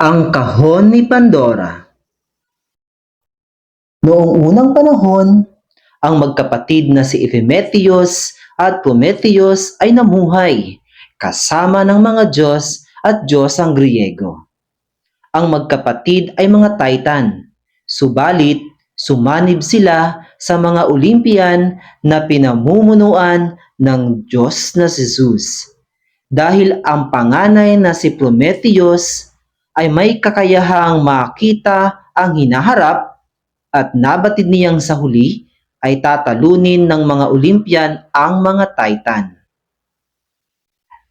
Ang kahon ni Pandora Noong unang panahon, ang magkapatid na si Epimetheus at Prometheus ay namuhay kasama ng mga Diyos at Diyos ang Griego. Ang magkapatid ay mga Titan, subalit sumanib sila sa mga Olympian na pinamumunuan ng Diyos na si Zeus. Dahil ang panganay na si Prometheus ay may kakayahang makita ang hinaharap at nabatid niyang sa huli ay tatalunin ng mga Olympian ang mga Titan.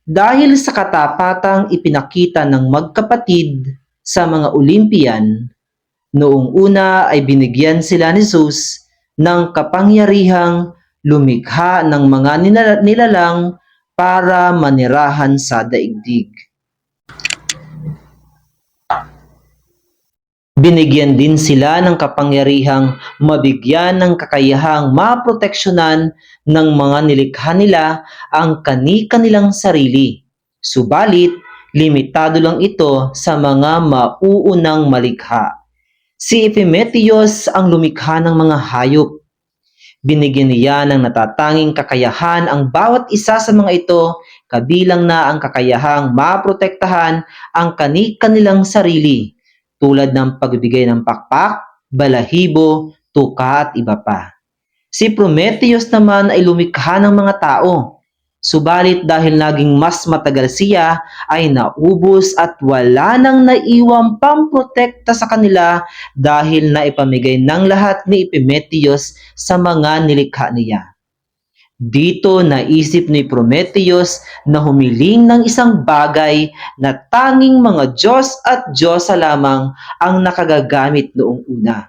Dahil sa katapatang ipinakita ng magkapatid sa mga Olympian, noong una ay binigyan sila ni Zeus ng kapangyarihang lumikha ng mga nila- nilalang para manirahan sa daigdig. Binigyan din sila ng kapangyarihang mabigyan ng kakayahang maproteksyonan ng mga nilikha nila ang kani-kanilang sarili. Subalit, limitado lang ito sa mga mauunang malikha. Si Epimetheus ang lumikha ng mga hayop. Binigyan niya ng natatanging kakayahan ang bawat isa sa mga ito, kabilang na ang kakayahang maprotektahan ang kani-kanilang sarili tulad ng pagbibigay ng pakpak, balahibo, tuka at iba pa. Si Prometheus naman ay lumikha ng mga tao. Subalit dahil naging mas matagal siya ay naubos at wala nang naiwang pamprotekta sa kanila dahil naipamigay ng lahat ni Epimetheus sa mga nilikha niya. Dito naisip ni Prometheus na humiling ng isang bagay na tanging mga Diyos at Diyosa lamang ang nakagagamit noong una.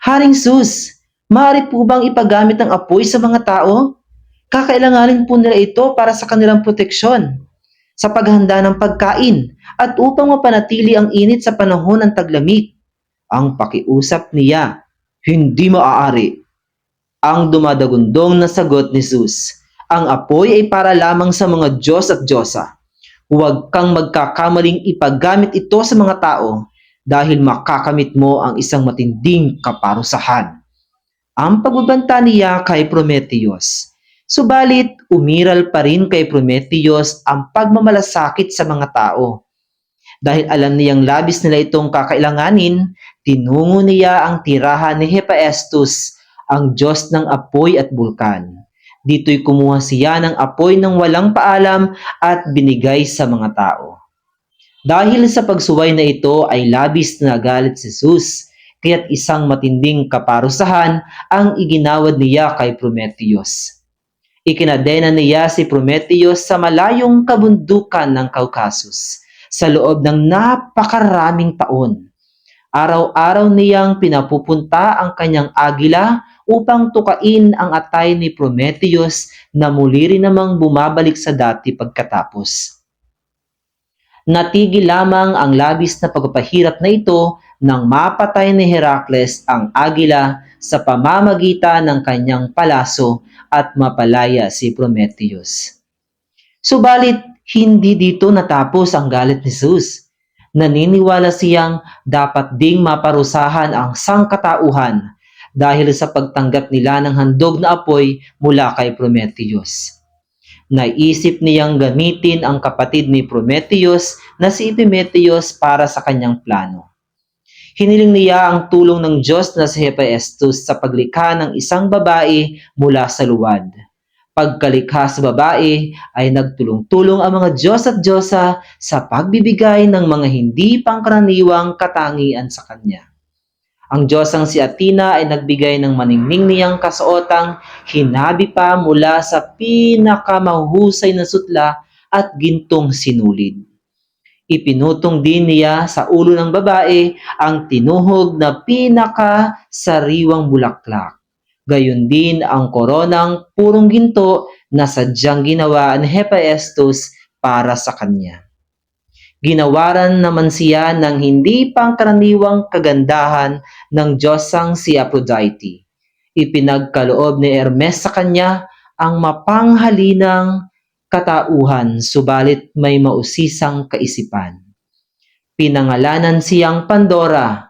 Haring Sus, maaari po bang ipagamit ang apoy sa mga tao? Kakailanganin po nila ito para sa kanilang proteksyon, sa paghanda ng pagkain, at upang mapanatili ang init sa panahon ng taglamig. Ang pakiusap niya, hindi maaari ang dumadagundong na sagot ni Zeus. Ang apoy ay para lamang sa mga Diyos at Diyosa. Huwag kang magkakamaling ipagamit ito sa mga tao dahil makakamit mo ang isang matinding kaparusahan. Ang pagbabanta niya kay Prometheus. Subalit, umiral pa rin kay Prometheus ang pagmamalasakit sa mga tao. Dahil alam niyang labis nila itong kakailanganin, tinungo niya ang tirahan ni Hephaestus ang Diyos ng apoy at bulkan. Dito'y kumuha siya ng apoy ng walang paalam at binigay sa mga tao. Dahil sa pagsuway na ito ay labis na galit si Zeus, kaya't isang matinding kaparusahan ang iginawad niya kay Prometheus. Ikinadena niya si Prometheus sa malayong kabundukan ng Caucasus sa loob ng napakaraming taon. Araw-araw niyang pinapupunta ang kanyang agila upang tukain ang atay ni Prometheus na muli rin namang bumabalik sa dati pagkatapos. Natigil lamang ang labis na pagpapahirap na ito nang mapatay ni Heracles ang agila sa pamamagitan ng kanyang palaso at mapalaya si Prometheus. Subalit, hindi dito natapos ang galit ni Zeus. Naniniwala siyang dapat ding maparusahan ang sangkatauhan dahil sa pagtanggap nila ng handog na apoy mula kay Prometheus. Naisip niyang gamitin ang kapatid ni Prometheus na si Epimetheus para sa kanyang plano. Hiniling niya ang tulong ng Diyos na si Hephaestus sa paglikha ng isang babae mula sa luwad. Pagkalikha sa babae ay nagtulong-tulong ang mga Diyos at Diyosa sa pagbibigay ng mga hindi pangkaraniwang katangian sa kanya. Ang Diyosang si Athena ay nagbigay ng maningning niyang kasuotang hinabi pa mula sa pinakamahusay na sutla at gintong sinulid. Ipinutong din niya sa ulo ng babae ang tinuhog na pinaka sariwang bulaklak. Gayon din ang koronang purong ginto na sadyang ginawa ni Hephaestus para sa kanya. Ginawaran naman siya ng hindi pangkaraniwang kagandahan ng Diyosang si Aphrodite. Ipinagkaloob ni Hermes sa kanya ang mapanghalinang katauhan subalit may mausisang kaisipan. Pinangalanan siyang Pandora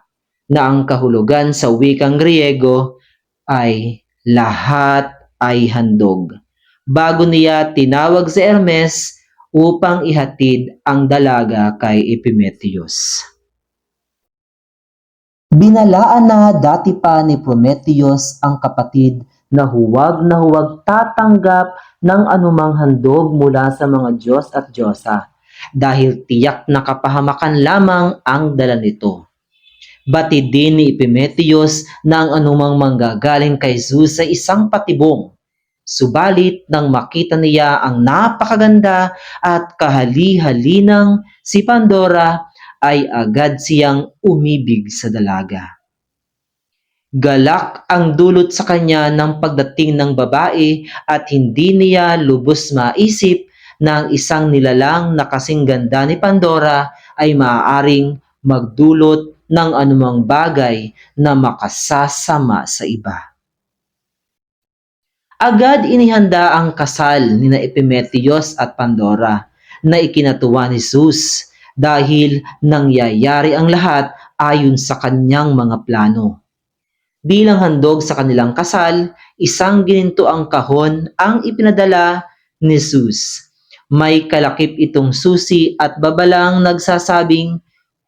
na ang kahulugan sa wikang Griego ay lahat ay handog. Bago niya tinawag si Hermes upang ihatid ang dalaga kay Epimetheus. Binalaan na dati pa ni Prometheus ang kapatid na huwag na huwag tatanggap ng anumang handog mula sa mga Diyos at Diyosa dahil tiyak na kapahamakan lamang ang dala nito. Batid din ni Epimetheus na ang anumang manggagaling kay Zeus ay isang patibong. Subalit nang makita niya ang napakaganda at kahali-halinang si Pandora ay agad siyang umibig sa dalaga. Galak ang dulot sa kanya ng pagdating ng babae at hindi niya lubos maisip na ang isang nilalang na kasing ganda ni Pandora ay maaaring magdulot ng anumang bagay na makasasama sa iba. Agad inihanda ang kasal ni na Epimetheus at Pandora na ikinatuwa ni Zeus dahil nangyayari ang lahat ayon sa kanyang mga plano. Bilang handog sa kanilang kasal, isang gininto ang kahon ang ipinadala ni Zeus. May kalakip itong susi at babalang nagsasabing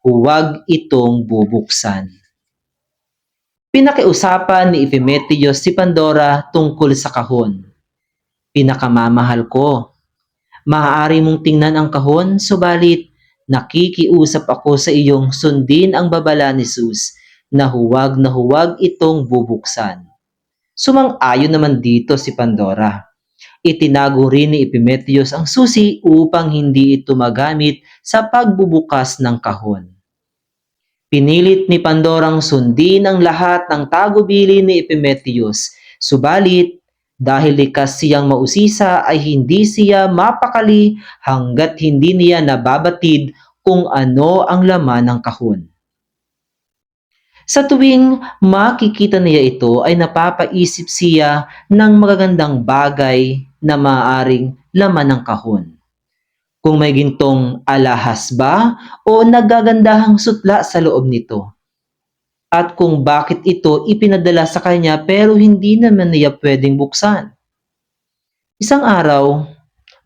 huwag itong bubuksan. Pinakiusapan ni Epimetheus si Pandora tungkol sa kahon. Pinakamamahal ko. Maaari mong tingnan ang kahon, subalit nakikiusap ako sa iyong sundin ang babala ni Zeus na huwag na huwag itong bubuksan. Sumang-ayon naman dito si Pandora. Itinago rin ni Epimetheus ang susi upang hindi ito magamit sa pagbubukas ng kahon. Pinilit ni Pandorang sundin ang lahat ng tagubili ni Epimetheus, subalit dahil likas siyang mausisa ay hindi siya mapakali hanggat hindi niya nababatid kung ano ang laman ng kahon. Sa tuwing makikita niya ito ay napapaisip siya ng magagandang bagay na maaaring laman ng kahon. Kung may gintong alahas ba o nagagandahang sutla sa loob nito. At kung bakit ito ipinadala sa kanya pero hindi naman niya pwedeng buksan. Isang araw,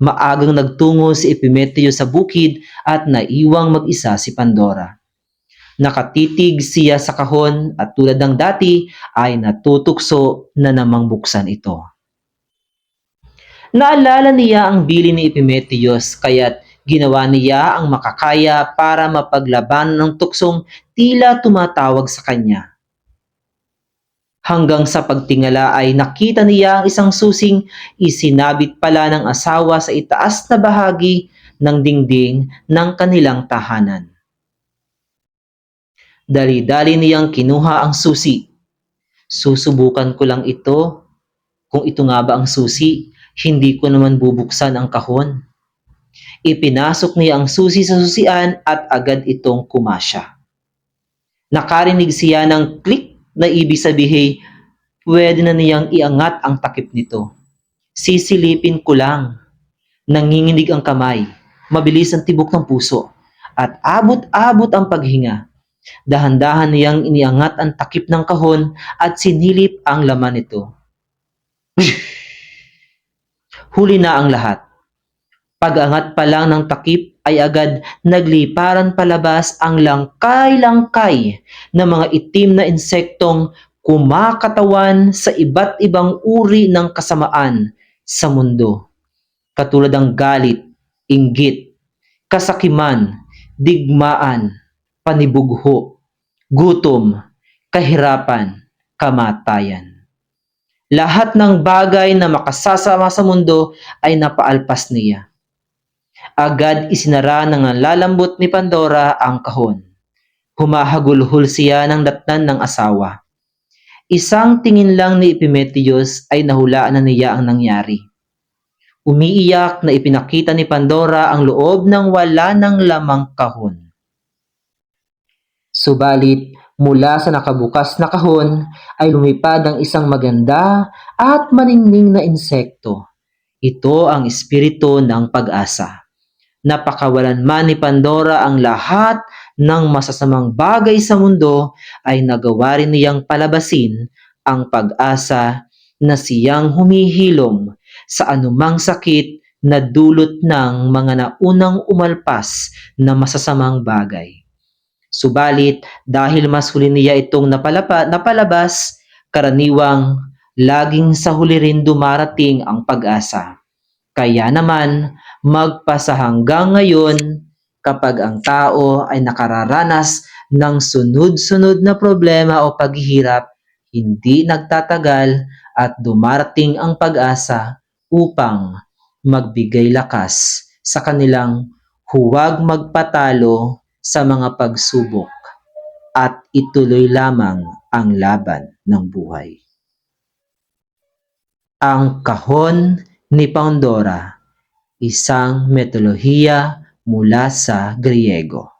maagang nagtungo si Epimetheus sa bukid at naiwang mag-isa si Pandora. Nakatitig siya sa kahon at tulad ng dati ay natutukso na namang buksan ito. Naalala niya ang bili ni Epimetheus kaya't ginawa niya ang makakaya para mapaglaban ng tuksong tila tumatawag sa kanya. Hanggang sa pagtingala ay nakita niya ang isang susing isinabit pala ng asawa sa itaas na bahagi ng dingding ng kanilang tahanan. Dali-dali niyang kinuha ang susi. Susubukan ko lang ito. Kung ito nga ba ang susi, hindi ko naman bubuksan ang kahon. Ipinasok niya ang susi sa susian at agad itong kumasya. Nakarinig siya ng click na ibig sabihin pwede na niyang iangat ang takip nito. Sisilipin ko lang. Nanginginig ang kamay, mabilis ang tibok ng puso, at abot-abot ang paghinga. Dahan-dahan niyang iniangat ang takip ng kahon at sinilip ang laman nito. Huli na ang lahat. Pag-angat pa lang ng takip ay agad nagliparan palabas ang langkay-langkay na mga itim na insektong kumakatawan sa iba't ibang uri ng kasamaan sa mundo. Katulad ng galit, inggit, kasakiman, digmaan, panibugho, gutom, kahirapan, kamatayan. Lahat ng bagay na makasasama sa mundo ay napaalpas niya. Agad isinara ng lalambot ni Pandora ang kahon. Humahagulhol siya ng datnan ng asawa. Isang tingin lang ni Epimetheus ay nahulaan na niya ang nangyari. Umiiyak na ipinakita ni Pandora ang loob ng wala ng lamang kahon. Subalit, mula sa nakabukas na kahon ay lumipad ang isang maganda at maningning na insekto. Ito ang espiritu ng pag-asa. Napakawalan man ni Pandora ang lahat ng masasamang bagay sa mundo ay nagawa rin niyang palabasin ang pag-asa na siyang humihilom sa anumang sakit na dulot ng mga naunang umalpas na masasamang bagay. Subalit, dahil mas huli niya itong napalapa, napalabas, karaniwang laging sa huli rin dumarating ang pag-asa. Kaya naman, magpasa hanggang ngayon, kapag ang tao ay nakararanas ng sunod-sunod na problema o paghihirap, hindi nagtatagal at dumarating ang pag-asa upang magbigay lakas sa kanilang huwag magpatalo sa mga pagsubok at ituloy lamang ang laban ng buhay. Ang kahon ni Pandora, isang metolohiya mula sa Griego.